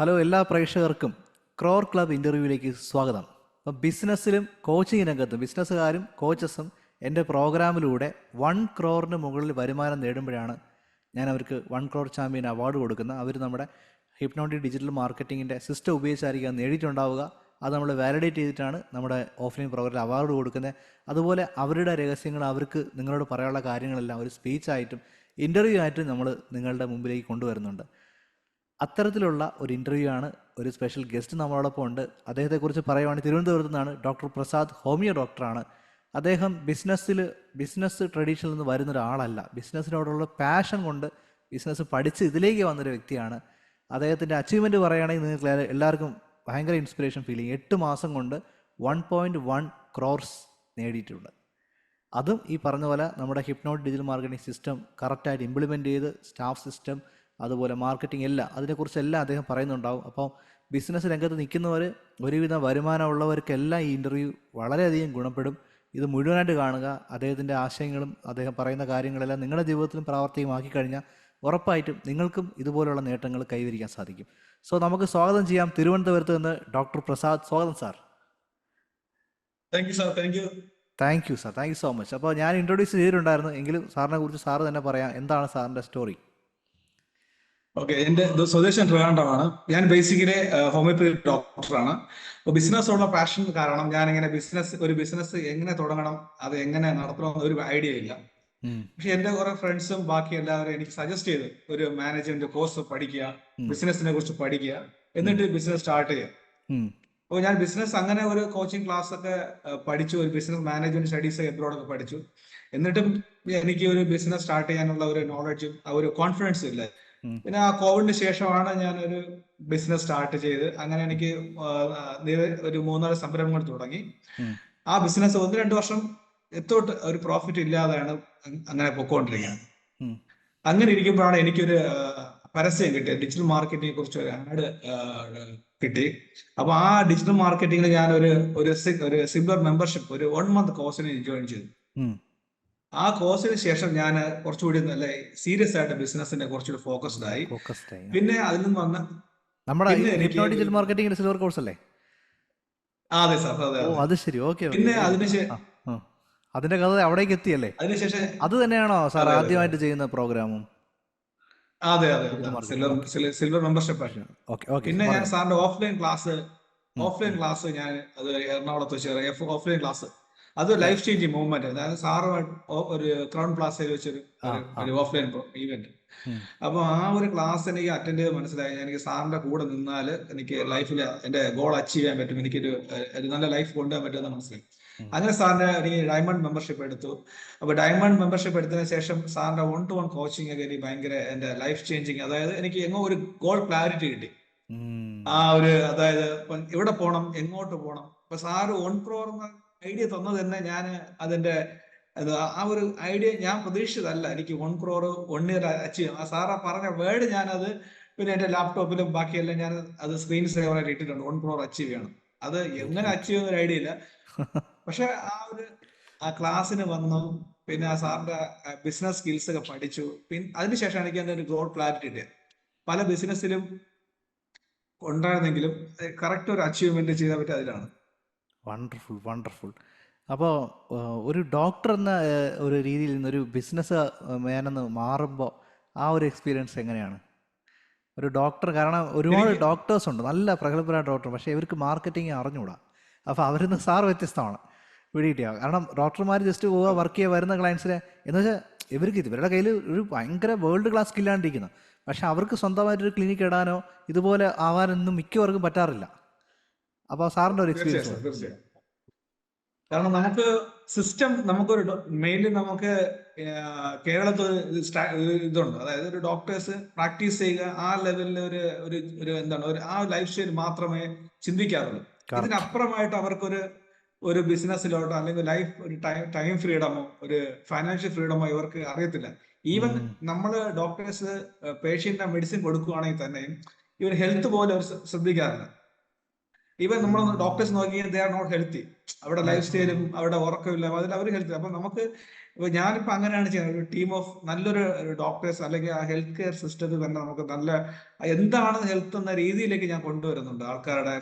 Hello എല്ലാ പ്രേക്ഷകർക്കും crore club ഇന്റർവ്യൂവിലേക്ക് സ്വാഗതം. അപ്പം ബിസിനസ്സിലും കോച്ചിങ് രംഗത്തും ബിസിനസ്സുകാരും കോച്ചസും എന്റെ പ്രോഗ്രാമിലൂടെ വൺ ക്രോറിന് മുകളിൽ വരുമാനം നേടുമ്പോഴാണ് ഞാൻ അവർക്ക് വൺ ക്രോർ ചാമ്പ്യൻ അവാർഡ് കൊടുക്കുന്നത്. അവർ നമ്മുടെ ഹിപ്നോട്ടിക് ഡിജിറ്റൽ മാർക്കറ്റിങ്ങിന്റെ സിസ്റ്റം ഉപയോഗിച്ചായിരിക്കും നേടിയിട്ടുണ്ടാവുക. അത് നമ്മൾ വാലിഡേറ്റ് ചെയ്തിട്ടാണ് നമ്മുടെ ഓഫ്ലൈൻ പ്രോഗ്രാം അവാർഡ് കൊടുക്കുന്നത്. അതുപോലെ അവരുടെ രഹസ്യങ്ങൾ അവർക്ക് നിങ്ങളോട് പറയാനുള്ള കാര്യങ്ങളെല്ലാം ഒരു സ്പീച്ചായിട്ടും ഇന്റർവ്യൂ ആയിട്ടും നമ്മൾ നിങ്ങളുടെ മുമ്പിലേക്ക് കൊണ്ടുവരുന്നുണ്ട്. അത്തരത്തിലുള്ള ഒരു ഇന്റർവ്യൂ ആണ് ഒരു സ്പെഷ്യൽ ഗസ്റ്റ് നമ്മളോടൊപ്പം ഉണ്ട്. അദ്ദേഹത്തെക്കുറിച്ച് പറയുവാണെങ്കിൽ തിരുവനന്തപുരത്ത് നിന്നാണ് ഡോക്ടർ പ്രസാദ് ഹോമിയോ ഡോക്ടറാണ് അദ്ദേഹം ബിസിനസ്സിൽ ബിസിനസ് ട്രഡീഷനിൽ നിന്ന് വരുന്ന ഒരാളല്ല. ബിസിനസ്സിനോടുള്ള പാഷൻ കൊണ്ട് ബിസിനസ് പഠിച്ച് ഇതിലേക്ക് വന്നൊരു വ്യക്തിയാണ്. അദ്ദേഹത്തിന്റെ അച്ചീവ്മെന്റ് പറയുകയാണെങ്കിൽ നിങ്ങൾക്ക് എല്ലാവർക്കും ഭയങ്കര ഇൻസ്പിറേഷൻ ഫീൽ ചെയ്യും എട്ട് മാസം കൊണ്ട് വൺ പോയിന്റ് വൺ ക്രോർസ് നേടിയിട്ടുണ്ട്. അതും ഈ പറഞ്ഞ പോലെ നമ്മുടെ ഹിപ്നോട്ട് ഡിജിറ്റൽ മാർക്കറ്റിംഗ് സിസ്റ്റം കറക്റ്റായിട്ട് ഇംപ്ലിമെന്റ് ചെയ്ത് സ്റ്റാഫ് സിസ്റ്റം അതുപോലെ മാർക്കറ്റിംഗ് എല്ലാം അതിനെക്കുറിച്ചെല്ലാം അദ്ദേഹം പറയുന്നുണ്ടാവും. അപ്പോൾ ബിസിനസ് രംഗത്ത് നിൽക്കുന്നവർ ഒരുവിധ വരുമാനമുള്ളവർക്കെല്ലാം ഈ ഇന്റർവ്യൂ വളരെയധികം ഗുണപ്പെടും. ഇത് മുഴുവനായിട്ട് കാണുക അദ്ദേഹത്തിന്റെ ആശയങ്ങളും അദ്ദേഹം പറയുന്ന കാര്യങ്ങളെല്ലാം നിങ്ങളുടെ ജീവിതത്തിലും പ്രാവർത്തികമാക്കി കഴിഞ്ഞാൽ ഉറപ്പായിട്ടും നിങ്ങൾക്കും ഇതുപോലുള്ള നേട്ടങ്ങൾ കൈവരിക്കാൻ സാധിക്കും. സോ നമുക്ക് സ്വാഗതം ചെയ്യാം തിരുവനന്തപുരത്ത് നിന്ന് ഡോക്ടർ പ്രസാദ്. സ്വാഗതം sir. Thank you sir thank you thank you sir thank you so much അപ്പോൾ ഞാൻ ഇൻട്രൊഡ്യൂസ് ചെയ്തിട്ടുണ്ടായിരുന്നു എങ്കിലും സാറിനെ കുറിച്ച് സാറ് തന്നെ പറയാം. എന്താണ് സാറിന്റെ സ്റ്റോറി ഓക്കെ എന്റെ സ്വദേശൻ സ്വദേശം ട്രിവാൻഡ്രമാണ്. ഞാൻ ബേസിക്കലി ഹോമിയോപ്പതി ഡോക്ടറാണ് അപ്പോൾ ബിസിനസ്സുള്ള പാഷൻ കാരണം ഞാൻ ഇങ്ങനെ ബിസിനസ് ഒരു ബിസിനസ് എങ്ങനെ തുടങ്ങണം അത് എങ്ങനെ നടത്തണം ഒരു ഐഡിയ ഇല്ല. പക്ഷെ എന്റെ കുറെ ഫ്രണ്ട്സും ബാക്കി എല്ലാവരും എനിക്ക് സജസ്റ്റ് ചെയ്ത് ഒരു മാനേജ്മെന്റ് കോഴ്സ് പഠിക്കുക. ബിസിനസിനെ കുറിച്ച് പഠിക്കുക എന്നിട്ട് ബിസിനസ് സ്റ്റാർട്ട് ചെയ്യുക. അപ്പോൾ ഞാൻ ബിസിനസ് അങ്ങനെ ഒരു കോച്ചിങ് ക്ലാസ് ഒക്കെ പഠിച്ചു ഒരു ബിസിനസ് മാനേജ്മെന്റ് സ്റ്റഡീസ് എബ്രോഡ് ഒക്കെ പഠിച്ചു. എന്നിട്ടും എനിക്ക് ഒരു ബിസിനസ് സ്റ്റാർട്ട് ചെയ്യാനുള്ള ഒരു നോളജും ആ ഒരു കോൺഫിഡൻസും ഇല്ല. പിന്നെ ആ കോവിഡിന് ശേഷമാണ് ഞാൻ ഒരു ബിസിനസ് സ്റ്റാർട്ട് ചെയ്ത് അങ്ങനെ എനിക്ക് ഒരു മൂന്നാൽ സംരംഭങ്ങൾ തുടങ്ങി. ആ ബിസിനസ് ഒന്ന് രണ്ട് വർഷം എത്തോട്ട് ഒരു പ്രോഫിറ്റ് ഇല്ലാതെയാണ് അങ്ങനെ പൊക്കോണ്ടിരിക്കുന്നത്. അങ്ങനെ ഇരിക്കുമ്പോഴാണ് എനിക്കൊരു പരസ്യം കിട്ടിയത്. ഡിജിറ്റൽ മാർക്കറ്റിംഗിനെ കുറിച്ച് ഒരു ആഡ് കിട്ടി. അപ്പൊ ആ ഡിജിറ്റൽ മാർക്കറ്റിംഗിൽ ഞാൻ ഒരു ഒരു സിംഗർ മെമ്പർഷിപ്പ് ഒരു വൺ മന്ത് കോഴ്സിന് ജോയിൻ ചെയ്തു. ആ കോഴ്സിന് ശേഷം ഞാൻ കുറച്ചുകൂടി നല്ല സീരിയസ് ആയിട്ട് ബിസിനസിന്റെ കുറച്ചുകൂടി ഫോക്കസ്ഡ് ആയി. പിന്നെ അതിൽ നിന്ന് വന്ന നമ്മുടെ ഡിജിറ്റൽ മാർക്കറ്റിംഗിന്റെ സിൽവർ കോഴ്സ് അല്ലേ? അതെ സാർ അതെ അതെ. ശരി. ഓക്കെ പിന്നെ അതിനുശേഷം അതിന്റെ കഥ അവിടേക്ക് എത്തിയല്ലേ? അതിനുശേഷം അത് തന്നെയാണോ സാർ ആദ്യമായിട്ട് ചെയ്യുന്ന പ്രോഗ്രാമും? അതെ അതെ സിൽവർ മെമ്പർഷിപ്പ് പിന്നെ ഞാൻ സാറിന്റെ ഓഫ്ലൈൻ ക്ലാസ് ഓഫ്ലൈൻ ക്ലാസ് ഞാൻ അത് എറണാകുളത്ത് വെച്ച് ഓഫ്ലൈൻ ക്ലാസ് അത്. ലൈഫ് ചേഞ്ചിങ് മൂവ്മെന്റ് അതായത് സാറുമായിട്ട് ഒരു ക്രൗൺ പ്ലാസയിൽ വെച്ചൊരു ഒരു- ഓഫ്ലൈൻ ഈവന്റ് ഉം. അപ്പൊ ആ ഒരു ക്ലാസ് എനിക്ക് അറ്റൻഡ് ചെയ്ത് മനസ്സിലായി. എനിക്ക് സാറിന്റെ കൂടെ നിന്നാൽ എനിക്ക് ലൈഫിൽ എന്റെ ഗോൾ അച്ചീവ് ചെയ്യാൻ പറ്റും. എനിക്കൊരു ഒരു നല്ല ലൈഫ് കൊണ്ടുപോകാൻ പറ്റുമെന്ന് മനസ്സിലായി. അങ്ങനെ സാറിന്റെ എനിക്ക് ഡയമണ്ട് മെമ്പർഷിപ്പ് എടുത്തു. അപ്പൊ ഡയമണ്ട് മെമ്പർഷിപ്പ് എടുത്തതിന് ശേഷം സാറിന്റെ വൺ ടു വൺ കോച്ചിങ് ഒക്കെ എനിക്ക് ഭയങ്കര എന്റെ ലൈഫ് ചേഞ്ചിങ് അതായത് എനിക്ക് എങ്ങോ ഒരു ഗോൾ ക്ലാരിറ്റി കിട്ടി. ആ ഒരു അതായത് ഇവിടെ എവിടെ പോണം എങ്ങോട്ട് പോണം. ഇപ്പൊ സാറ് ഓൺ ക്രോർ എന്ന ഐഡിയ തന്നത് തന്നെ ഞാൻ അതിന്റെ ആ ഒരു ഐഡിയ ഞാൻ പ്രതീക്ഷിച്ചതല്ല. എനിക്ക് one crore one year achieve ആ സാറാ പറഞ്ഞ വേർഡ് ഞാനത് പിന്നെ എന്റെ ലാപ്ടോപ്പിലും ബാക്കിയെല്ലാം ഞാൻ അത് സ്ക്രീൻ സേവറായിട്ട് ഇട്ടിട്ടുണ്ട്. വൺ ക്രോർ അച്ചീവ് ചെയ്യണം. അത് എങ്ങനെ അച്ചീവ് ചെയ്യുന്ന ഒരു ഐഡിയ ഇല്ല. പക്ഷെ ആ ഒരു ആ ക്ലാസ്സിന് വന്നു. പിന്നെ ആ സാറിന്റെ ബിസിനസ് സ്കിൽസ് ഒക്കെ പഠിച്ചു. പിന്നെ അതിനുശേഷം എനിക്ക് എന്റെ ഒരു ഗോൾ ക്ലാരിറ്റി കിട്ടിയത്. പല ബിസിനസ്സിലും ഉണ്ടായിരുന്നെങ്കിലും കറക്റ്റ് ഒരു അച്ചീവ്മെന്റ് ചെയ്യാൻ പറ്റിയ അതിലാണ്. വണ്ടർഫുൾ വണ്ടർഫുൾ അപ്പോൾ ഒരു ഡോക്ടർ എന്ന ഒരു രീതിയിൽ നിന്ന് ഒരു ബിസിനസ് മേനെന്ന് മാറുമ്പോൾ ആ ഒരു എക്സ്പീരിയൻസ് എങ്ങനെയാണ്? ഒരു ഡോക്ടർ കാരണം ഒരുപാട് ഡോക്ടേഴ്സ് ഉണ്ട്. നല്ല പ്രഗത്ഭരായ ഡോക്ടർ പക്ഷേ ഇവർക്ക് മാർക്കറ്റിംഗ് അറിഞ്ഞുകൂടാ അപ്പോൾ അവരിൽ നിന്ന് സാർ വ്യത്യസ്തമാണ്. പിടികിട്ടിയ. കാരണം ഡോക്ടർമാർ ജസ്റ്റ് പോവുക വർക്ക് ചെയ്യുക വരുന്ന ക്ലയൻസിനെ എന്ന് വെച്ചാൽ ഇവർക്ക് ഇത് ഇവരുടെ കയ്യിൽ ഒരു ഭയങ്കര വേൾഡ് ക്ലാസ് സ്കില്ലാണ്ടിരിക്കുന്നു പക്ഷേ അവർക്ക് സ്വന്തമായിട്ടൊരു ക്ലിനിക്ക് ഇടാനോ ഇതുപോലെ ആവാനൊന്നും മിക്കവർക്കും പറ്റാറില്ല. അപ്പോൾ സാറിന്റെ ഒരു എക്സ്പീരിയൻസ് തീർച്ചയായും. കാരണം നമുക്ക് സിസ്റ്റം നമുക്കൊരു മെയിൻലി നമുക്ക് കേരളത്തിൽ ഒരു ഇതുണ്ട്. അതായത് ഒരു ഡോക്ടേഴ്സ് പ്രാക്ടീസ് ചെയ്യുക ആ ലെവലിൽ ഒരു ഒരു ഒരു എന്താണ് ഒരു ആ ലൈഫ് സ്റ്റൈൽ മാത്രമേ ചിന്തിക്കാറുള്ളൂ. ഇതിനപ്പുറമായിട്ട് അവർക്കൊരു ഒരു ബിസിനസ്സിലോട്ടോ അല്ലെങ്കിൽ ലൈഫ് ഒരു ടൈം ടൈം ഫ്രീഡമോ ഒരു ഫൈനാൻഷ്യൽ ഫ്രീഡമോ ഇവർക്ക് അറിയത്തില്ല. ഈവൻ. നമ്മൾ ഡോക്ടേഴ്സ് പേഷ്യന്റിന് മെഡിസിൻ കൊടുക്കുകയാണെങ്കിൽ തന്നെയും ഇവർ ഹെൽത്ത് പോലെ അവർ ശ്ര- ശ്രദ്ധിക്കാറില്ല. ഈവൻ നമ്മൾ ഡോക്ടേഴ്സ് നോക്കി ദേ ആർ നോട്ട് ഹെൽത്തി അവരുടെ ലൈഫ് സ്റ്റൈലും അവിടെ ഉറക്കമില്ല. അതിൽ അവർ ഹെൽത്തി അപ്പൊ നമുക്ക് ഞാനിപ്പോ അങ്ങനെയാണ് ചെയ്യുന്നത്. ഒരു ടീം ഓഫ് നല്ലൊരു ഡോക്ടേഴ്സ് അല്ലെങ്കിൽ ആ ഹെൽത്ത് കെയർ സിസ്റ്റത്തിൽ തന്നെ നമുക്ക് നല്ല എന്താണ് ഹെൽത്ത് എന്ന രീതിയിലേക്ക് ഞാൻ കൊണ്ടുവരുന്നുണ്ട്. ആൾക്കാരുടെ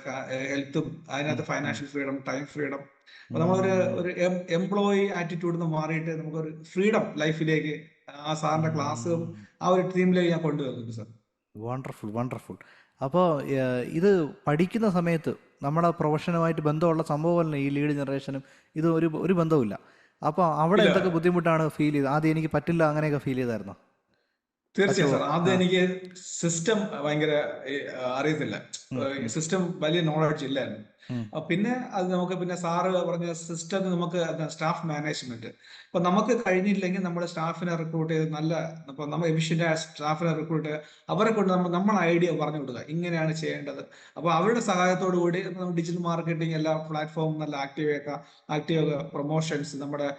ഹെൽത്തും അതിനകത്ത് ഫൈനാൻഷ്യൽ ഫ്രീഡം ടൈം ഫ്രീഡം അപ്പൊ നമ്മളൊരു ഒരു എംപ്ലോയി ആറ്റിറ്റ്യൂഡിൽ നിന്ന് മാറിയിട്ട് നമുക്കൊരു ഫ്രീഡം ലൈഫിലേക്ക് ആ സാറിന്റെ ക്ലാസ്സും ആ ഒരു ടീമിലേക്ക് ഞാൻ കൊണ്ടുവരുന്നുണ്ട് സാർ വണ്ടർഫുൾ വണ്ടർഫുൾ അപ്പോൾ ഇത് പഠിക്കുന്ന സമയത്ത് നമ്മുടെ പ്രൊഫഷനുമായിട്ട് ബന്ധമുള്ള സംഭവമല്ല ഈ ലീഡ് ജനറേഷനും ഇത് ഒരു ഒരു ബന്ധവുമില്ല. അപ്പോൾ അവിടെ. എന്തൊക്കെ ബുദ്ധിമുട്ടാണ് ഫീൽ ചെയ്തത്? ആദ്യം എനിക്ക് പറ്റില്ല അങ്ങനെയൊക്കെ ഫീൽ ചെയ്തായിരുന്നോ? തീർച്ചയായും സാർ. ആദ്യം എനിക്ക് സിസ്റ്റം ഭയങ്കര അറിയത്തില്ല. സിസ്റ്റം വലിയ നോളജ് ഇല്ലായിരുന്നു. പിന്നെ അത് നമുക്ക് പിന്നെ സാറ് പറഞ്ഞ സിസ്റ്റം നമുക്ക് സ്റ്റാഫ് മാനേജ്മെന്റ് അപ്പൊ നമുക്ക് കഴിഞ്ഞില്ലെങ്കിൽ നമ്മൾ സ്റ്റാഫിനെ റിക്രൂട്ട് ചെയ്ത് നല്ല അപ്പൊ നമ്മൾ എഫിഷ്യന്റ് ആയ സ്റ്റാഫിനെ റിക്രൂട്ട് ചെയ്യുക അവരെ കൊണ്ട് നമ്മൾ നമ്മൾ ഐഡിയ പറഞ്ഞു കൊടുക്കുക. ഇങ്ങനെയാണ് ചെയ്യേണ്ടത്. അപ്പൊ അവരുടെ സഹായത്തോടു കൂടി ഡിജിറ്റൽ മാർക്കറ്റിംഗ് എല്ലാ പ്ലാറ്റ്ഫോമും നല്ല ആക്റ്റീവ് ആക്റ്റീവ് പ്രൊമോഷൻസ് നമ്മുടെ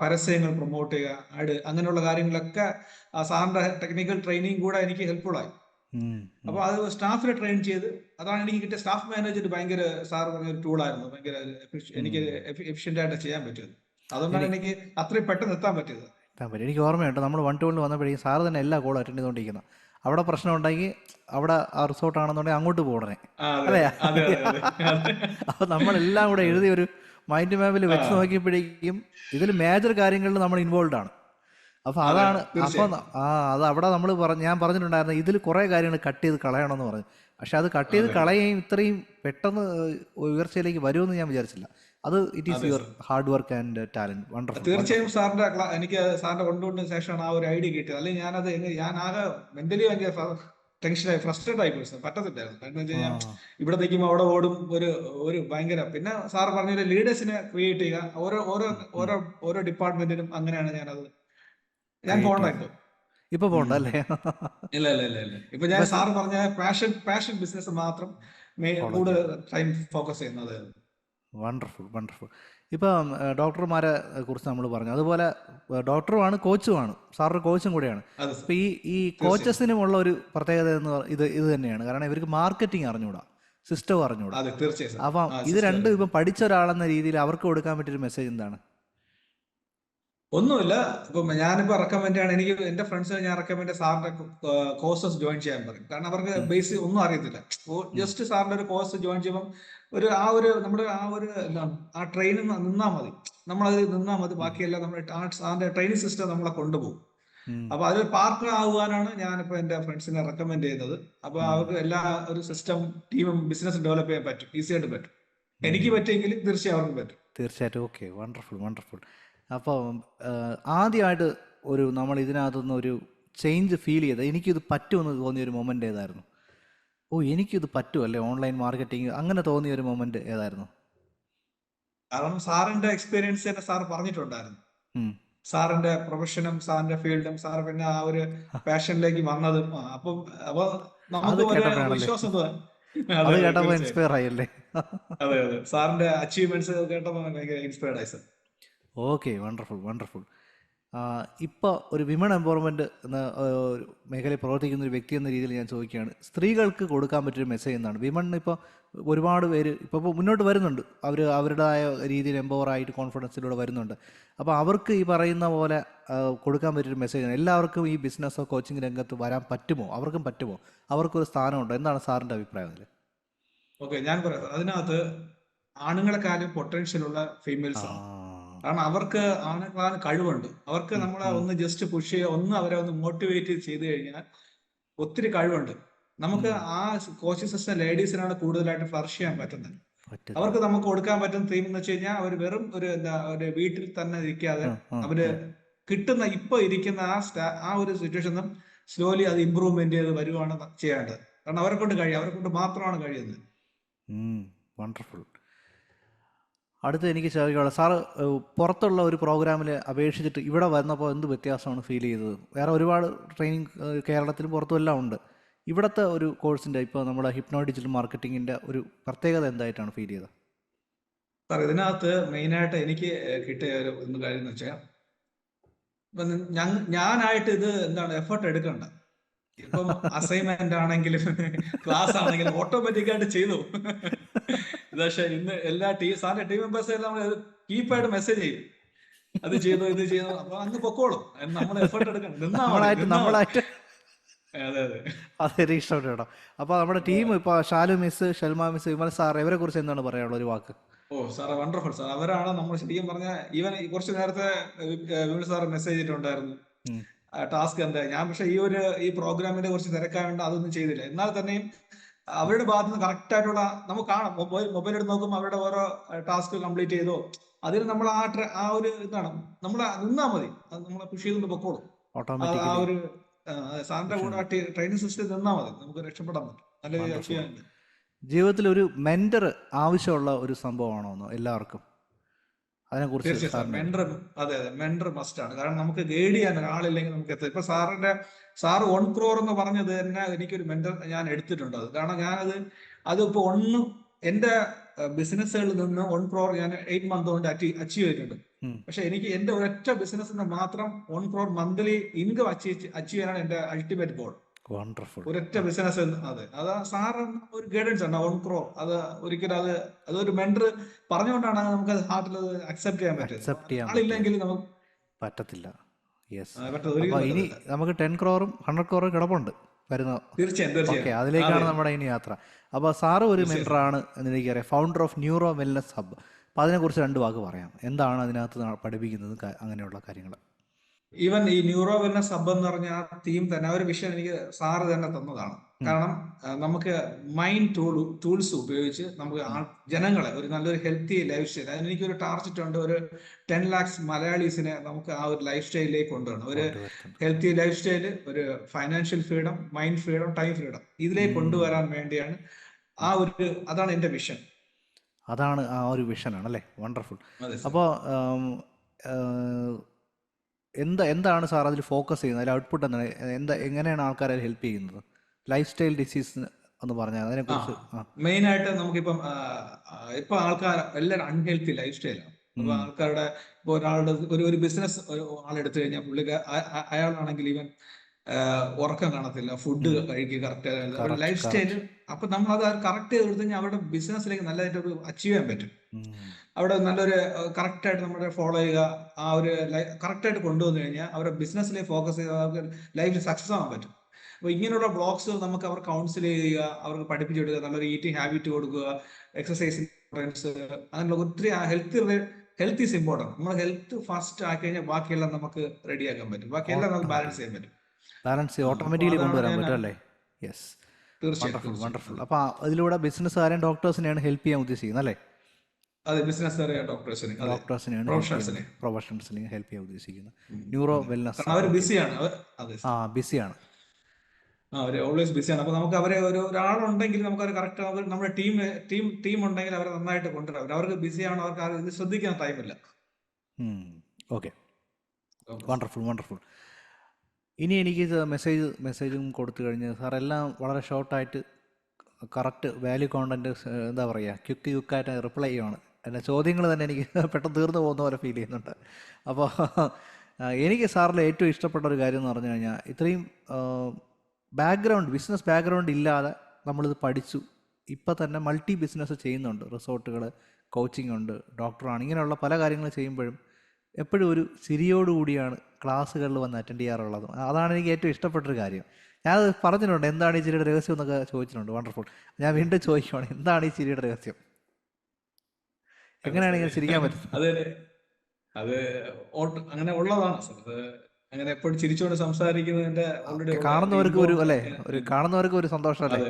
പരസ്യങ്ങൾ പ്രൊമോട്ട് ചെയ്യുക ആഡ് അങ്ങനെയുള്ള കാര്യങ്ങളൊക്കെ സാറിന്റെ ടെക്നിക്കൽ ട്രെയിനിങ് കൂടെ എനിക്ക് ഹെൽപ്ഫുൾ ആയി. ഉം, ഉം. അപ്പൊ അത് സ്റ്റാഫിനെ ട്രെയിൻ ചെയ്ത് അതാണ് എനിക്ക് കിട്ടിയ സ്റ്റാഫ് മാനേജർ ഭയങ്കര സാർ പറഞ്ഞ ഒരു ടൂളായിരുന്നു ഭയങ്കര എനിക്ക് എഫിഷ്യന്റ് ആയിട്ട് ചെയ്യാൻ പറ്റിയത്. അതുകൊണ്ടാണ് എനിക്ക് അത്രയും പെട്ടെന്ന് എത്താൻ പറ്റിയത്. എത്താൻ പറ്റും. എനിക്ക് ഓർമ്മയുണ്ട് നമ്മൾ വൺ ടു വണ്ണിൽ വന്നപ്പോഴേക്കും സാറ് തന്നെ എല്ലാ കോളും അറ്റൻഡ് ചെയ്തുകൊണ്ടിരിക്കുന്നത് അവിടെ പ്രശ്നം ഉണ്ടെങ്കിൽ അവിടെ ആ റിസോർട്ട് ആണെന്നുണ്ടെങ്കിൽ അങ്ങോട്ട് പോകണേ അല്ലേ അപ്പോൾ നമ്മളെല്ലാം കൂടെ എഴുതി ഒരു മൈൻഡ് മാപ്പിൽ വെച്ച്. നോക്കിയപ്പോഴേക്കും ഇതിൽ മേജർ കാര്യങ്ങളിൽ നമ്മൾ ഇൻവോൾവ് ആണ്. അപ്പൊ അതാണ് അപ്പൊ ആ അത് അവിടെ നമ്മൾ പറഞ്ഞു ഞാൻ പറഞ്ഞിട്ടുണ്ടായിരുന്നു ഇതിൽ കുറെ കാര്യങ്ങൾ കട്ട് ചെയ്ത് കളയണമെന്ന് പറഞ്ഞു. പക്ഷെ അത് കട്ട് ചെയ്ത്. കളയുകയും ഇത്രയും പെട്ടെന്ന് ഉയർച്ചയിലേക്ക് വരുമെന്ന് ഞാൻ വിചാരിച്ചില്ല. അത് it is your hard work and talent wonderful തീർച്ചയായും സാറിന്റെ എനിക്ക് സാറിന്റെ കൊണ്ടുകൊണ്ട ശേഷമാണ് ആ ഒരു ഐഡിയ കിട്ടിയത്. അല്ലെങ്കിൽ ഞാനത് ഞാൻ ആകെ മെന്റലി ഭയങ്കര ടെൻഷനായി ഫ്രസ്ട്രേറ്റ് ആയി പോയി. പറ്റത്തില്ലായിരുന്നു. കാരണം വെച്ച് കഴിഞ്ഞാൽ ഇവിടെ നിൽക്കുമ്പോൾ അവിടെ ഓടും ഒരു ഒരു ഭയങ്കര പിന്നെ സാർ പറഞ്ഞ ലീഡേഴ്സിനെ ക്രിയേറ്റ് ചെയ്യുക. ഓരോ ഓരോ ഓരോ ഓരോ ഡിപ്പാർട്ട്മെന്റിനും അങ്ങനെയാണ് ഞാനത്. ഞാൻ പോകണ്ടായിരുന്നു. ഇപ്പൊ. പോണ്ട അല്ലേ? ഇല്ല ഇല്ല ഇല്ല ഇല്ല. ഇപ്പൊ ഞാൻ സാർ പറഞ്ഞ പാഷൻ പാഷൻ ബിസിനസ് മാത്രം കൂടുതൽ ടൈം ഫോക്കസ് ചെയ്യുന്നത്. വണ്ടർഫുൾ വണ്ടർഫുൾ ഇപ്പം ഡോക്ടർമാരെ കുറിച്ച് നമ്മൾ പറഞ്ഞു. അതുപോലെ ഡോക്ടറുമാണ് കോച്ചുമാണ്. സാറൊരു കോച്ചും കൂടെയാണ്. അപ്പം ഈ ഈ കോച്ചസിനുമുള്ള ഒരു പ്രത്യേകത എന്ന് പറഞ്ഞാൽ ഇത് ഇത് തന്നെയാണ്. കാരണം ഇവർക്ക് മാർക്കറ്റിംഗ് അറിഞ്ഞുകൂടാ സിസ്റ്റം അറിഞ്ഞുകൂടാ. അപ്പം ഇത്. രണ്ടും ഇപ്പം പഠിച്ച ഒരാളെന്ന രീതിയിൽ അവർക്ക് കൊടുക്കാൻ പറ്റിയൊരു മെസ്സേജ് എന്താണ്? ഒന്നുമില്ല. ഇപ്പൊ ഞാനിപ്പോ റെക്കമെൻഡ് ആണ് എനിക്ക് എന്റെ ഫ്രണ്ട്സ് ഞാൻ റെക്കമെൻഡ് സാറിന്റെ കോഴ്സസ് ജോയിൻ ചെയ്യാൻ പറയും. കാരണം അവർക്ക് ബേസിക് ബേസ് ഒന്നും അറിയത്തില്ല. ജസ്റ്റ് സാറിന്റെ ഒരു കോഴ്സ് ജോയിൻ ചെയ്യുമ്പോൾ ഒരു ആ ഒരു നമ്മുടെ ആ ഒരു എന്താണ് ആ ട്രെയിനിൽ നിന്നാ മതി. അതിൽ നിന്നാ മതി. ബാക്കിയെല്ലാം നമ്മുടെ അതിന്റെ ട്രെയിനിങ് സിസ്റ്റം നമ്മളെ കൊണ്ടുപോകും. അപ്പൊ അതിൽ പാർട്ണർ ആകുവാനാണ് ഞാനിപ്പോ എന്റെ ഫ്രണ്ട്സിനെ റെക്കമെൻഡ് ചെയ്യുന്നത്. അപ്പൊ. അവർക്ക് എല്ലാ ഒരു സിസ്റ്റം ടീമും ബിസിനസ് ഡെവലപ്പ് ചെയ്യാൻ പറ്റും. ഈസി ആയിട്ട് പറ്റും. എനിക്ക് പറ്റുമെങ്കിൽ തീർച്ചയായും അവർക്ക് പറ്റും. തീർച്ചയായിട്ടും. ഓക്കെ വണ്ടർഫുൾ വണ്ടർഫുൾ അപ്പോൾ ആദ്യമായിട്ട് ഒരു നമ്മൾ ഇതിനകത്തുനിന്ന് ഒരു ചേഞ്ച് ഫീൽ ചെയ്ത് എനിക്കിത് പറ്റുമെന്ന് തോന്നിയ ഒരു മൊമെന്റ് ഏതായിരുന്നു? ഓ എനിക്കിത് പറ്റുമല്ലേ ഓൺലൈൻ മാർക്കറ്റിംഗ് അങ്ങനെ തോന്നിയ ഒരു മൊമെന്റ് ഏതായിരുന്നു? കാരണം സാറിന്റെ എക്സ്പീരിയൻസ് തന്നെ സാർ പറഞ്ഞിട്ടുണ്ടായിരുന്നു. സാറിന്റെ പ്രൊഫഷനും സാറിന്റെ ഫീൽഡും സാർ പിന്നെ ആ ഒരു പാഷനിലേക്ക് വന്നതും അപ്പം അപ്പൊ നമുക്ക് വിശ്വാസം അത് ഇൻസ്പയർ ആയല്ലേ? അതെ അതെ. സാറിന്റെ അച്ചീവ്മെന്റ്സ് കേട്ടപ്പോ ഭയങ്കര ഇൻസ്പയർഡ് ആയി സാർ ഓക്കെ വണ്ടർഫുൾ വണ്ടർഫുൾ ഇപ്പോൾ ഒരു വിമൺ എംപവർമെന്റ് എന്ന മേഖലയിൽ പ്രവർത്തിക്കുന്ന ഒരു വ്യക്തി എന്ന രീതിയിൽ ഞാൻ ചോദിക്കുകയാണ്. സ്ത്രീകൾക്ക് കൊടുക്കാൻ പറ്റിയൊരു മെസ്സേജ് എന്താണ്? വിമൺ ഇപ്പോൾ ഒരുപാട് പേര് ഇപ്പോൾ ഇപ്പോൾ മുന്നോട്ട് വരുന്നുണ്ട്. അവർ അവരുടേതായ രീതിയിൽ എംപവർ ആയിട്ട് കോൺഫിഡൻസിലൂടെ വരുന്നുണ്ട്. അപ്പോൾ അവർക്ക് ഈ പറയുന്ന പോലെ കൊടുക്കാൻ പറ്റിയൊരു മെസ്സേജ് എല്ലാവർക്കും ഈ ബിസിനസ്സോ കോച്ചിങ് രംഗത്ത് വരാൻ പറ്റുമോ? അവർക്കും പറ്റുമോ? അവർക്കൊരു സ്ഥാനമുണ്ടോ? എന്താണ് സാറിന്റെ അഭിപ്രായം അതിൽ ഓക്കെ ഞാൻ പറയാം. അതിനകത്ത് ആണുങ്ങളെക്കാളും പൊട്ടൻഷ്യൽ ഉള്ള ഫീമെയിൽസ് ആണ്. കാരണം അവർക്ക് ആണുങ്ങളാണ് കഴിവുണ്ട്. അവർക്ക് നമ്മളെ ഒന്ന് ജസ്റ്റ് പുഷ് ചെയ്യുക ഒന്ന് അവരെ ഒന്ന് മോട്ടിവേറ്റ് ചെയ്ത് കഴിഞ്ഞാൽ ഒത്തിരി കഴിവുണ്ട്. നമുക്ക്. ആ കോച്ചിങ് സിസ്റ്റം ലേഡീസിനാണ് കൂടുതലായിട്ട് ഫ്ലറിഷ് ചെയ്യാൻ പറ്റുന്നത് അവർക്ക് നമുക്ക് കൊടുക്കാൻ പറ്റുന്ന തീം എന്ന് വെച്ച് കഴിഞ്ഞാൽ അവർ വെറും ഒരു എന്താ ഒരു വീട്ടിൽ തന്നെ ഇരിക്കാതെ അവർ കിട്ടുന്ന ഇപ്പൊ ഇരിക്കുന്ന ആ ആ ഒരു സിറ്റുവേഷൻ സ്ലോലി അത് ഇമ്പ്രൂവ്മെന്റ് ചെയ്ത് വരുവാണ് ചെയ്യേണ്ടത് കാരണം അവരെ കൊണ്ട് കഴിയും അവരെ കൊണ്ട് മാത്രമാണ് കഴിയുന്നത്. വണ്ടർഫുൾ അടുത്ത് എനിക്ക് ചോദിക്കാനുള്ള സാറ് പുറത്തുള്ള ഒരു പ്രോഗ്രാമിൽ അപേക്ഷിച്ചിട്ട് ഇവിടെ വന്നപ്പോൾ എന്ത് വ്യത്യാസമാണ് ഫീൽ ചെയ്തത്? വേറെ ഒരുപാട് ട്രെയിനിങ് കേരളത്തിലും പുറത്തും എല്ലാം ഉണ്ട്. ഇവിടുത്തെ ഒരു കോഴ്സിന്റെ ഇപ്പോൾ നമ്മുടെ ഹിപ്നോ ഡിജിറ്റൽ മാർക്കറ്റിങ്ങിന്റെ ഒരു പ്രത്യേകത എന്തായിട്ടാണ് ഫീൽ ചെയ്തത്? സാർ ഇതിനകത്ത് മെയിനായിട്ട് എനിക്ക് കിട്ടിയ ഒരു ഒന്ന് കാര്യം എന്ന് വെച്ചാൽ ഞാൻ ഞാനായിട്ട് ഇത് എന്താണ് എഫേർട്ട് എടുക്കണ്ട. ഇപ്പം അസൈൻമെന്റ് ആണെങ്കിലും ക്ലാസ് ആണെങ്കിലും ഓട്ടോമാറ്റിക് ആയിട്ട് ചെയ്തു. പക്ഷെ ഇന്ന് എല്ലാ ടീം സാറിന്റെ ടീം മെമ്പേഴ്സ് എല്ലാം നമ്മൾ കീപ്പായിട്ട് മെസ്സേജ് ചെയ്യും. അത് ചെയ്തു ഇത് ചെയ്തു അപ്പൊ അങ്ങ് പൊക്കോളും. നമ്മൾ എഫേർട്ട് എടുക്കണം. നമ്മളായിട്ട് നമ്മളായിട്ട്. അതെ ഇഷ്ടപ്പെട്ടു കേട്ടോ. അപ്പോൾ നമ്മുടെ ടീം ഇപ്പൊ Shalu miss Shalma miss Vimal sir ഇവരെ കുറിച്ച് എന്താണ് പറയാനുള്ള ഒരു വാക്ക്? ഓ സാറേ വണ്ടർഫുൾ സാർ അവരാണ് നമ്മൾ ശരിക്കും പറഞ്ഞ ഈവൻ കുറച്ച് നേരത്തെ വിമൽ സാർ മെസ്സേജ് ചെയ്തിട്ടുണ്ടായിരുന്നു ടാസ്ക് എന്താ? ഞാൻ പക്ഷെ ഈ ഒരു ഈ പ്രോഗ്രാമിന്റെ കുറച്ച് വേണ്ട അതൊന്നും ചെയ്തില്ല. എന്നാൽ തന്നെയും അവരുടെ ഭാഗത്ത് നിന്ന് കറക്റ്റ് ആയിട്ടുള്ള നമുക്ക് കാണാം. മൊബൈൽ മൊബൈൽ എടുത്ത് നോക്കുമ്പോൾ അവരുടെ ഓരോ ടാസ്ക് കംപ്ലീറ്റ് ചെയ്തോ അതിൽ നമ്മൾ ആ ആ ഒരു ഇതാണ്. നമ്മൾ നിന്നാ മതി. നമ്മളെ പുഷ് ചെയ്തുകൊണ്ട് പൊക്കോളും. ആ- ഒരു സാറിന്റെ കൂടെ ട്രെയിനിങ് സിസ്റ്റം നിന്നാ മതി. നമുക്ക് രക്ഷപ്പെടാൻ പറ്റും. നല്ല. ചെയ്യാൻ ജീവിതത്തിൽ ഒരു മെന്റർ ആവശ്യമുള്ള ഒരു സംഭവമാണോ എല്ലാവർക്കും? തീർച്ചയായും സാർ. മെന്റർ അതെ അതെ. മെന്റർ മസ്റ്റ് ആണ്. കാരണം നമുക്ക് ഗൈഡ് ചെയ്യാൻ ഒരാളില്ലെങ്കിൽ നമുക്ക് എത്താം ഇപ്പൊ സാറിന്റെ സാറ് വൺ ക്രോർ എന്ന് പറഞ്ഞത് തന്നെ എനിക്കൊരു മെന്റർ ഞാൻ എടുത്തിട്ടുണ്ട്. അത് കാരണം ഞാനത് അതിപ്പോ ഒന്ന് എന്റെ ബിസിനസ്സുകളിൽ നിന്ന് വൺ ക്രോർ ഞാൻ എയ്റ്റ് മന്ത് കൊണ്ട് അച്ചീവ് ചെയ്തിട്ടുണ്ട്. പക്ഷെ എനിക്ക് എന്റെ ഒരൊറ്റ ബിസിനസ്സിന് മാത്രം one crore monthly income achieve achieve ചെയ്യാനാണ് എന്റെ അൾട്ടിമേറ്റ് ഗോൾ വണ്ടർഫുൾ ഒരൊറ്റ ബിസിനസ് അതെ. അത് സാറ് ഒരു ഗൈഡൻസ് ആണ് വൺ ക്രോ അത് ഒരിക്കലും അത് അതൊരു മെന്റർ പറഞ്ഞുകൊണ്ടാണ് നമുക്ക് അത് ഹാർട്ടിൽ അക്സെപ്റ്റ് ചെയ്യാൻ അക്സെപ്റ്റ് ആളില്ലെങ്കിൽ നമുക്ക് പറ്റത്തില്ല. യെസ് ഇനി നമുക്ക് ടെൻ ക്രോറും ഹൺഡ്രഡ് ക്രോറും കിടപ്പുണ്ട് വരുന്ന തീർച്ചയായും ഓക്കെ അതിലേക്കാണ് നമ്മുടെ ഇനി യാത്ര. അപ്പോൾ സാറ് ഒരു മെന്ററാണ് മെന്ററാണ് എന്ന് എനിക്കറിയാം. Founder of neuro wellness hub അപ്പോൾ അതിനെക്കുറിച്ച് രണ്ട് വാക്ക് പറയാം. എന്താണ് അതിനകത്ത് പഠിപ്പിക്കുന്നത് അങ്ങനെയുള്ള കാര്യങ്ങൾ ഈവൻ ഈ ന്യൂറോ വെൽനസ് ഹബ് എന്ന് പറഞ്ഞ ആ തീം തന്നെ ആ ഒരു വിഷയം എനിക്ക് സാറ് തന്നെ തന്നതാണ്. കാരണം നമുക്ക് മൈൻഡ് ടൂൾ ടൂൾസ് ഉപയോഗിച്ച് നമുക്ക് ജനങ്ങളെ ഒരു നല്ലൊരു ഹെൽത്തി ലൈഫ് സ്റ്റൈൽ അതിന് എനിക്കൊരു ടാർജറ്റ് ഉണ്ട്. ഒരു ടെൻ ലാക്സ് മലയാളീസിനെ നമുക്ക് ആ ഒരു ലൈഫ് സ്റ്റൈലിലേക്ക് കൊണ്ടുവരണം. ഒരു ഹെൽത്തി ലൈഫ് സ്റ്റൈൽ ഒരു financial freedom mind freedom time freedom ഇതിലേക്ക് കൊണ്ടുവരാൻ വേണ്ടിയാണ് ആ ഒരു അതാണ് എന്റെ വിഷൻ അതാണ് ആ ഒരു വിഷനാണ് അല്ലേ? വണ്ടർഫുൾ അപ്പോ അപ്പോൾ എന്താ എന്താണ് സാർ അതിൽ ഫോക്കസ് ചെയ്യുന്നത്? അതിൽ ഔട്ട്പുട്ട് എന്താണ്? എന്താ എങ്ങനെയാണ് ആൾക്കാരെ ഹെൽപ്പ് ചെയ്യുന്നത്? ലൈഫ് സ്റ്റൈൽ ഡിസീസ് എന്ന് പറഞ്ഞാൽ അതിനെ കുറിച്ച് മെയിൻ ആയിട്ട് നമുക്കിപ്പം ഇപ്പൊ ആൾക്കാർ എല്ലാവരും അൺഹെൽത്തി ലൈഫ് സ്റ്റൈലാണ് അപ്പൊ. ആൾക്കാരുടെ ഇപ്പൊ ഒരാളുടെ ഒരു ഒരു ബിസിനസ് ആളെടുത്തു കഴിഞ്ഞാൽ പുള്ളിക്ക് അയാളാണെങ്കിൽ ഈവൻ ഉറക്കം കാണത്തില്ല ഫുഡ് കഴിക്കുക കറക്റ്റ് ലൈഫ് സ്റ്റൈൽ അപ്പൊ നമ്മൾ അത് കറക്റ്റ് ചെയ്ത് കഴിഞ്ഞാൽ അവരുടെ ബിസിനസ്സിലേക്ക് നല്ലതായിട്ട് അച്ചീവ് ചെയ്യാൻ പറ്റും. അവിടെ നല്ലൊരു കറക്റ്റ് ആയിട്ട് നമ്മുടെ ഫോളോ ചെയ്യുക ആ ഒരു കറക്റ്റ് ആയിട്ട് കൊണ്ടുവന്നു കഴിഞ്ഞാൽ അവരുടെ ബിസിനസ്സിലേക്ക് ഫോക്കസ് ചെയ്ത് അവർക്ക് ലൈഫിൽ സക്സസ് ആവാൻ പറ്റും. അപ്പൊ ഇങ്ങനെയുള്ള ബ്ലോഗ്സ് നമുക്ക് അവർ കൗൺസിൽ ചെയ്യുക അവർക്ക് പഠിപ്പിച്ചു കൊടുക്കുക നല്ലൊരു ഈറ്റിംഗ് ഹാബിറ്റ് കൊടുക്കുക എക്സസൈസ് ഇമ്പോർട്ടൻസ് അങ്ങനെയുള്ള ഒത്തിരി ഹെൽത്ത് ഹെൽത്ത് ഈസ് ഇമ്പോർട്ടന്റ് നമ്മൾ ഹെൽത്ത് ഫസ്റ്റ് ആക്കി കഴിഞ്ഞാൽ ബാക്കിയെല്ലാം നമുക്ക് റെഡിയാക്കാൻ പറ്റും. ബാക്കിയെല്ലാം നമുക്ക് ബാലൻസ് ചെയ്യാൻ പറ്റും. ബാലൻസ് ഓട്ടോമാറ്റിക്കലി കൊണ്ടുവരാൻ പറ്റും അല്ലേ യെസ് വണ്ടർഫുൾ. വണ്ടർഫുൾ അപ്പോൾ അതിലൂടെ ബിസിനസ്സുകാരെയും ഡോക്ടേഴ്സിനെയാണ് ഹെൽപ്പ് ചെയ്യാൻ ഉദ്ദേശിക്കുന്നത് അല്ലേ? അതെ ബിസിനസ് ഡോക്ടേഴ്സിന് ഡോക്ടേഴ്സിനെയാണ് Professionals-നെ. പ്രൊഫഷണൽസിനെ ഹെൽപ്പ് ചെയ്യാൻ ഉദ്ദേശിക്കുന്നത്. ന്യൂറോ വെൽനസ് അവർ ബിസിയാണ് ആ ബിസിയാണ് അവർ ഓൾവേസ് ബിസിയാണ് അപ്പൊ നമുക്ക് അവരെ ഒരു ഒരാളുണ്ടെങ്കിൽ നമുക്ക് അവർ കറക്റ്റ് അവർ നമ്മുടെ ടീം ടീം ടീം ഉണ്ടെങ്കിൽ അവരെ നന്നായിട്ട് കൊണ്ടുവരാം. അവർക്ക് ബിസിയാണ് അവർക്ക് ഇത് ശ്രദ്ധിക്കാൻ ടൈമില്ല ഓക്കെ വണ്ടർഫുൾ വണ്ടർഫുൾ ഇനി എനിക്ക് മെസ്സേജ് മെസ്സേജും കൊടുത്തു കഴിഞ്ഞ് സാർ എല്ലാം വളരെ ഷോർട്ടായിട്ട് കറക്റ്റ് വാല്യൂ കോണ്ടന്റ് എന്താ പറയുക ക്യുക്ക് ക്യുക്കായിട്ട് റിപ്ലൈ ചെയ്യുവാണ്. എന്റെ ചോദ്യങ്ങൾ തന്നെ എനിക്ക് പെട്ടെന്ന് തീർന്നു പോകുന്ന പോലെ ഫീൽ ചെയ്യുന്നുണ്ട്. അപ്പോൾ എനിക്ക് സാറിൽ ഏറ്റവും ഇഷ്ടപ്പെട്ട ഒരു കാര്യം എന്ന് പറഞ്ഞു കഴിഞ്ഞാൽ ഇത്രയും ബാക്ക്ഗ്രൗണ്ട് ബിസിനസ് ബാക്ക്ഗ്രൗണ്ട് ഇല്ലാതെ നമ്മളിത് പഠിച്ചു. ഇപ്പം തന്നെ മൾട്ടി ബിസിനസ് ചെയ്യുന്നുണ്ട്. റിസോർട്ടുകൾ കോച്ചിങ് ഉണ്ട് ഡോക്ടറാണ് ഇങ്ങനെയുള്ള പല കാര്യങ്ങൾ ചെയ്യുമ്പോഴും എപ്പോഴും ഒരു ചിരിയോടുകൂടിയാണ് ക്ലാസ്സുകളിൽ വന്ന് അറ്റൻഡ് ചെയ്യാറുള്ളത്. അതാണ് എനിക്ക് ഏറ്റവും ഇഷ്ടപ്പെട്ടൊരു കാര്യം. ഞാൻ പറഞ്ഞിട്ടുണ്ട് എന്താണ് ഈ ചിരിയുടെ രഹസ്യം എന്നൊക്കെ ചോദിച്ചിട്ടുണ്ട്. വണ്ടർഫുൾ ഞാൻ വീണ്ടും ചോദിക്കുവാണ് എന്താണ് ഈ ചിരിയുടെ രഹസ്യം? എങ്ങനെയാണ് ഇങ്ങനെ ചിരിക്കാൻ പറ്റുന്നത്? അത് അത് അങ്ങനെ ഉള്ളതാണ് അങ്ങനെ എപ്പോഴും ചിരിച്ചുകൊണ്ട് സംസാരിക്കുന്നതിന്റെ ഓൾറെഡി കാണുന്നവർക്ക് ഒരു അല്ലെ? ഒരു കാണുന്നവർക്ക് ഒരു സന്തോഷമല്ലേ?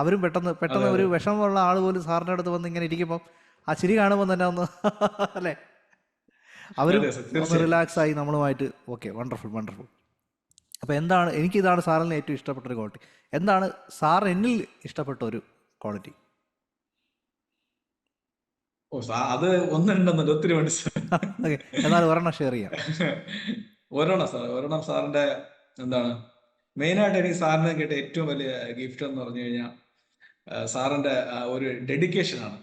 അവരും പെട്ടെന്ന് പെട്ടെന്ന് ഒരു വിഷമമുള്ള ആൾ പോലും സാറിന്റെ അടുത്ത് വന്ന് ഇങ്ങനെ ഇരിക്കുമ്പോൾ ആ ചിരി കാണുമ്പോൾ തന്നെ ഒന്ന് അല്ലേ? തീർച്ചയായും. റിലാക്സ് ആയി നമ്മളുമായിട്ട് ഓക്കെ വണ്ടർഫുൾ വണ്ടർഫുൾ അപ്പോൾ എന്താണ് എനിക്കിതാണ് സാറിന് ഏറ്റവും ഇഷ്ടപ്പെട്ട ഒരു ക്വാളിറ്റി എന്താണ് സാർ എന്നിൽ ഇഷ്ടപ്പെട്ട ഒരു ക്വാളിറ്റി ഓ സാ- അത് ഒന്നുണ്ടെന്നല്ലോ ഒത്തിരി സർ. എന്നാൽ ഒരെണ്ണം ഷെയർ ചെയ്യാം. ഒരെണ്ണം സാർ ഒരെണ്ണം സാറിന്റെ എന്താണ് മെയിനായിട്ട് എനിക്ക് സാറിനെ കേട്ട ഏറ്റവും വലിയ ഗിഫ്റ്റ് എന്ന് പറഞ്ഞു കഴിഞ്ഞാൽ സാറിന്റെ ഒരു ഡെഡിക്കേഷൻ ആണ്.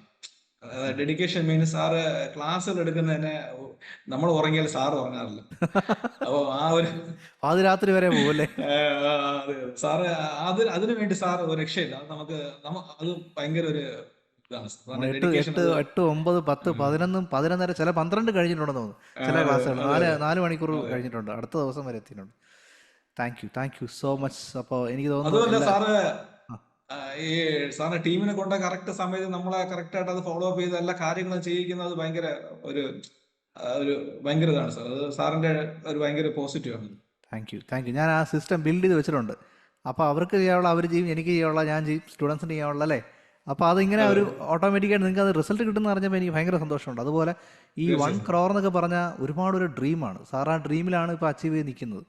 ഡെഡിക്കേഷൻ മീൻസ് സാറ് ക്ലാസ്സുകൾ എടുക്കുന്നതന്നെ നമ്മൾ ഉറങ്ങിയാൽ സാറ് ഉറങ്ങാറില്ല. അപ്പൊ ആ ഒരു പാതിരാത്രി വരെ അതെ. സാറ് അത് അതിനു വേണ്ടി സാർ ഒരു രക്ഷയില്ല. അത് നമുക്ക് അത് ഭയങ്കര ഒരു എട്ട് എട്ട് എട്ട് ഒമ്പത് പത്ത് പതിനൊന്നും പതിനൊന്നര ചില പന്ത്രണ്ട് കഴിഞ്ഞിട്ടുണ്ടെന്ന് തോന്നുന്നു. ചില ക്ലാസ്സുകൾ നാല്. നാല് മണിക്കൂർ കഴിഞ്ഞിട്ടുണ്ട്. അടുത്ത ദിവസം വരെ എത്തിയിട്ടുണ്ട്. Thank you thank you so much അപ്പോൾ എനിക്ക് തോന്നുന്നു ഈ സാറിന്റെ ടീമിനെ കൊണ്ട് കറക്റ്റ് സമയത്ത് നമ്മളെ കറക്റ്റ് ആയിട്ട് അത് ഫോളോ അപ്പ് ചെയ്ത് എല്ലാ കാര്യങ്ങളും ചെയ്യിക്കുന്നത് ഭയങ്കര ഒരു ഒരു ഭയങ്കര ഇതാണ് സാർ. അത് സാറിന്റെ ഒരു ഭയങ്കര പോസിറ്റീവ് ആണ്. താങ്ക് യു താങ്ക് യു ഞാൻ ആ സിസ്റ്റം ബിൽഡ് ചെയ്ത് വെച്ചിട്ടുണ്ട്. അപ്പോൾ അവർക്ക് ചെയ്യാനുള്ള അവർ ചെയ്യും എനിക്ക് ചെയ്യാനുള്ള ഞാൻ ചെയ്യും സ്റ്റുഡൻസിന് ചെയ്യാനുള്ള അല്ലേ? അപ്പോൾ അതിങ്ങനെ ഒരു ഓട്ടോമാറ്റിക്കായിട്ട് നിങ്ങൾക്ക് അത് റിസൾട്ട് കിട്ടുന്ന അറിഞ്ഞപ്പോൾ എനിക്ക് ഭയങ്കര സന്തോഷമുണ്ട്. അതുപോലെ ഈ വൺ. ക്രോർ എന്നൊക്കെ പറഞ്ഞാൽ ഒരുപാട് ഒരു ഡ്രീമാണ് സാർ ആ ഡ്രീമിലാണ് ഇപ്പോൾ അച്ചീവ് ചെയ്ത് നിൽക്കുന്നത്.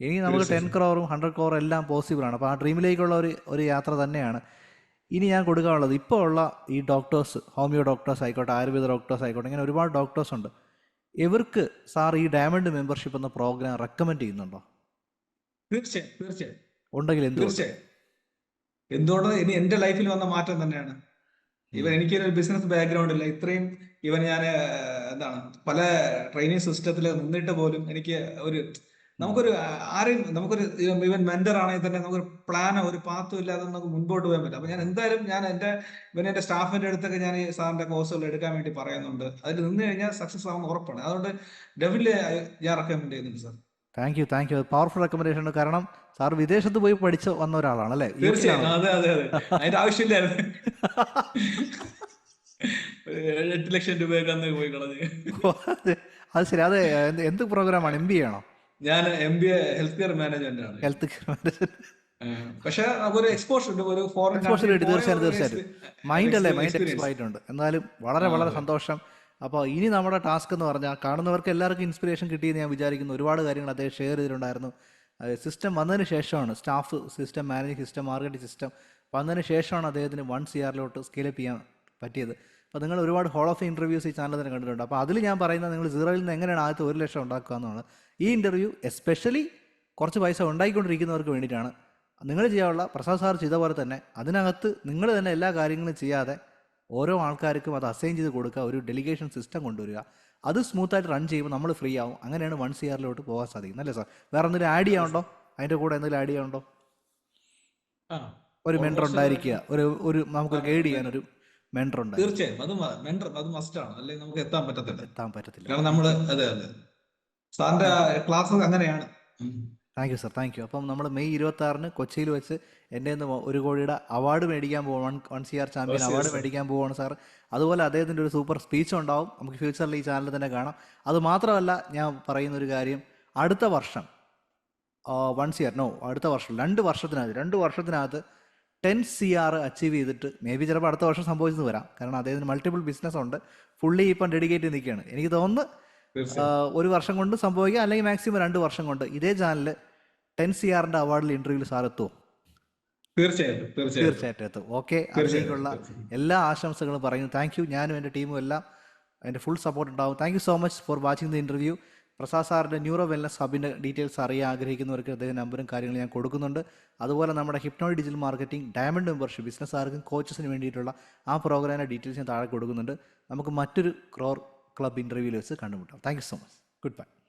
ഇനി നമുക്ക് ടെൻ. ക്രോറും ഹൺഡ്രഡ് ക്രോറും എല്ലാം പോസിബിൾ ആണ്. അപ്പോൾ ആ ഡ്രീമിലേക്കുള്ള ഒരു ഒരു യാത്ര തന്നെയാണ്. ഇനി ഞാൻ കൊടുക്കാനുള്ളത് ഇപ്പോൾ ഉള്ള ഈ ഡോക്ടേഴ്സ് ഹോമിയോ ഡോക്ടേഴ്സ് ആയിക്കോട്ടെ ആയുർവേദ ഡോക്ടേഴ്സ് ആയിക്കോട്ടെ ഇങ്ങനെ ഒരുപാട് ഡോക്ടേഴ്സ് ഉണ്ട്. ഇവർക്ക് സാർ ഈ ഡയമണ്ട് മെമ്പർഷിപ്പ് എന്ന പ്രോഗ്രാം റെക്കമെൻഡ് ചെയ്യുന്നുണ്ടോ? തീർച്ചയായും തീർച്ചയായും. ഉണ്ടെങ്കിൽ എന്തുകൊണ്ട് തീർച്ചയായും. എന്തുകൊണ്ട് ഇനി എന്റെ ലൈഫിൽ വന്ന മാറ്റം തന്നെയാണ്. ഇവൻ എനിക്കൊരു ബിസിനസ് ബാക്ക്ഗ്രൗണ്ട് ഇല്ല. ഇത്രയും ഇവൻ ഞാൻ എന്താണ് പല ട്രെയിനിങ് സിസ്റ്റത്തിൽ നിന്നിട്ട് പോലും എനിക്ക് ഒരു നമുക്കൊരു ആരെയും നമുക്കൊരു ഇവൻ മെന്റർ ആണെങ്കിൽ തന്നെ നമുക്കൊരു പ്ലാനോ ഒരു പാത്തോ ഇല്ലാതെ നമുക്ക് മുൻപോട്ട് പോകാൻ പറ്റും അപ്പൊ ഞാൻ എന്തായാലും ഞാൻ എന്റെ ഇവൻ എന്റെ സ്റ്റാഫിന്റെ അടുത്തൊക്കെ ഞാൻ ഈ സാറിന്റെ കോഴ്സുകൾ എടുക്കാൻ വേണ്ടി പറയുന്നുണ്ട്. അതിൽ നിന്ന് കഴിഞ്ഞാൽ സക്സസ് ആവുന്ന ഉറപ്പാണ്. അതുകൊണ്ട് ഡെഫിനറ്റ്ലി ഞാൻ റെക്കമെൻഡ് ചെയ്യുന്നുണ്ട് sir thank you thank you powerful recommendation ഉണ്ട്. കാരണം സാർ വിദേശത്ത് പോയി പഠിച്ച് വന്ന ഒരാളാണ് അല്ലേ? തീർച്ചയായും. അതെ അതെ അതെ. അതിന്റെ ആവശ്യമില്ലായിരുന്നു. എട്ട് ലക്ഷം രൂപയൊക്കെ അന്ന് പോയി കളഞ്ഞ്. അത് ശരി. അത് എന്ത് എന്ത് പ്രോഗ്രാമാണ് എം ബി ആണോ? ഞാൻ M B A healthcare management ആണ്. ഹെൽത്ത് കെയർ പക്ഷെ ഒരു എക്സ്പോഷർ ഉണ്ട് ഒരു ഫോറിൻ എക്സ്പോഷർ ഉണ്ട് തീർച്ചയായും തീർച്ചയായിട്ടും മൈൻഡ് അല്ലേ? മൈൻഡ് ആയിട്ടുണ്ട് എന്നാലും വളരെ വളരെ സന്തോഷം. അപ്പോൾ ഇനി നമ്മുടെ ടാസ്ക് എന്ന് പറഞ്ഞാൽ കാണുന്നവർക്ക് എല്ലാവർക്കും ഇൻസ്പിറേഷൻ കിട്ടിയെന്ന് ഞാൻ വിചാരിക്കുന്നു. ഒരുപാട് കാര്യങ്ങൾ അദ്ദേഹം ഷെയർ ചെയ്തിട്ടുണ്ടായിരുന്നു. സിസ്റ്റം വന്നതിന് ശേഷമാണ് staff system managing system marketing system വന്നതിന് ശേഷമാണ് അദ്ദേഹത്തിന് വൺ സി ആറിലോട്ട് സ്കെയിലപ്പ് ചെയ്യാൻ പറ്റിയത്. അപ്പോൾ നിങ്ങൾ ഒരുപാട് ഹോൾ ഓഫ് ഇന്റർവ്യൂസ് ഈ ചാനൽ തന്നെ കണ്ടിട്ടുണ്ട്. അപ്പോൾ അതിൽ ഞാൻ പറയുന്നത് നിങ്ങൾ സീറോയിൽ നിന്ന് എങ്ങനെയാണ് ആദ്യത്തെ ഒരു ലക്ഷം ഉണ്ടാക്കുക എന്നുള്ളത് ഈ ഇന്റർവ്യൂ എസ്പെഷ്യലി കുറച്ച് പൈസ ഉണ്ടായിക്കൊണ്ടിരിക്കുന്നവർക്ക് വേണ്ടിയിട്ടാണ്. നിങ്ങൾ ചെയ്യാനുള്ള പ്രസാദ് സാർ ചെയ്ത പോലെ തന്നെ അതിനകത്ത് നിങ്ങൾ തന്നെ എല്ലാ കാര്യങ്ങളും ചെയ്യാതെ ഓരോ ആൾക്കാർക്കും അത് അസൈൻ ചെയ്ത് കൊടുക്കുക ഒരു ഡെലിഗേഷൻ സിസ്റ്റം കൊണ്ടുവരിക. അത് സ്മൂത്തായിട്ട് റൺ ചെയ്യുമ്പോൾ നമ്മൾ ഫ്രീ ആവും. അങ്ങനെയാണ് വൺ സി ആറിലോട്ട് പോകാൻ സാധിക്കുന്നത്. അല്ലേ സാർ വേറെ എന്തെങ്കിലും ആഡ് ചെയ്യാനുണ്ടോ? അതിന്റെ കൂടെ എന്തെങ്കിലും ആഡ് ചെയ്യാനുണ്ടോ? ആ, ഒരു മെൻഡർ ഉണ്ടായിരിക്കുക. ഒരു ഒരു നമുക്ക് ഗൈഡ് ചെയ്യാൻ ഒരു മെന്റർ ഉണ്ട് തീർച്ചയായും. അത് മെന്റർ അത് മസ്റ്റ് ആണ്. അല്ലെങ്കിൽ നമുക്ക് എത്താൻ പറ്റത്തില്ല. എത്താൻ പറ്റത്തില്ല. കാരണം നമ്മൾ അതെ അതെ. സാറിന്റെ ക്ലാസ് അങ്ങനെയാണ്. Thank you sir. Thank you. അപ്പം നമ്മൾ മെയ് ഇരുപത്തി ആറിന് കൊച്ചിയിൽ വെച്ച് എന്റെ നിന്ന് ഒരു കോടിയുടെ അവാർഡ് മേടിക്കാൻ പോവാണ്. One one C R champion award മേടിക്കാൻ പോവാണ് സാർ. അതുപോലെ അദ്ദേഹത്തിന്റെ ഒരു സൂപ്പർ സ്പീച്ച് ഉണ്ടാവും. നമുക്ക് ഫ്യൂച്ചറിൽ ഈ ചാനലിൽ തന്നെ കാണാം. അത് മാത്രമല്ല ഞാൻ പറയുന്ന ഒരു കാര്യം. അടുത്ത വർഷം വൺ ഇയർ നോ അടുത്ത വർഷം രണ്ട് വർഷത്തിനകത്ത് രണ്ട് വർഷത്തിനകത്ത് ടെൻ സി ആർ അച്ചീവ് ചെയ്തിട്ട് മേ ബി ചിലപ്പോൾ അടുത്ത വർഷം സംഭവിച്ചെന്ന് വരാം. കാരണം അദ്ദേഹത്തിന് മൾട്ടിപ്പിൾ ബിസിനസ് ഉണ്ട്. ഫുള്ളി ഇപ്പം ഡെഡിക്കേറ്റ് നിൽക്കുകയാണ്. എനിക്ക് തോന്നുന്നു ഒരു വർഷം കൊണ്ട് സംഭവിക്കുക അല്ലെങ്കിൽ മാക്സിമം രണ്ട് വർഷം കൊണ്ട്. ഇതേ ചാനലിൽ ടെൻ സി ആറിന്റെ അവാർഡിൽ ഇന്റർവ്യൂവിൽ സാർ എത്തുമോ തീർച്ചയായിട്ടും തീർച്ചയായിട്ടും. എത്തും. ഓക്കെ അതിലേക്കുള്ള. എല്ലാ ആശംസകളും പറയുന്നു. താങ്ക് യു ഞാനും എന്റെ ടീമും എല്ലാം എന്റെ ഫുൾ സപ്പോർട്ട് ഉണ്ടാവും thank you so much for watching the interview Prasad സാറിന്റെ ന്യൂറോ വെൽനസ് ഹബിന്റെ ഡീറ്റെയിൽസ് അറിയാൻ ആഗ്രഹിക്കുന്നവർക്ക് അദ്ദേഹം നമ്പറും കാര്യങ്ങളും ഞാൻ കൊടുക്കുന്നുണ്ട്. അതുപോലെ നമ്മുടെ hypnotic digital marketing diamond membership ബിസിനസ്സുകാർക്കും കോച്ചസിന് വേണ്ടിയിട്ടുള്ള ആ പ്രോഗ്രാമിന്റെ ഡീറ്റെയിൽസ് ഞാൻ താഴെ കൊടുക്കുന്നുണ്ട്. നമുക്ക് മറ്റൊരു ക്രോർ ക്ലബ് ഇന്റർവ്യൂവിൽ വെച്ച് കണ്ടുമുട്ടാം. Thank so much. Good bye.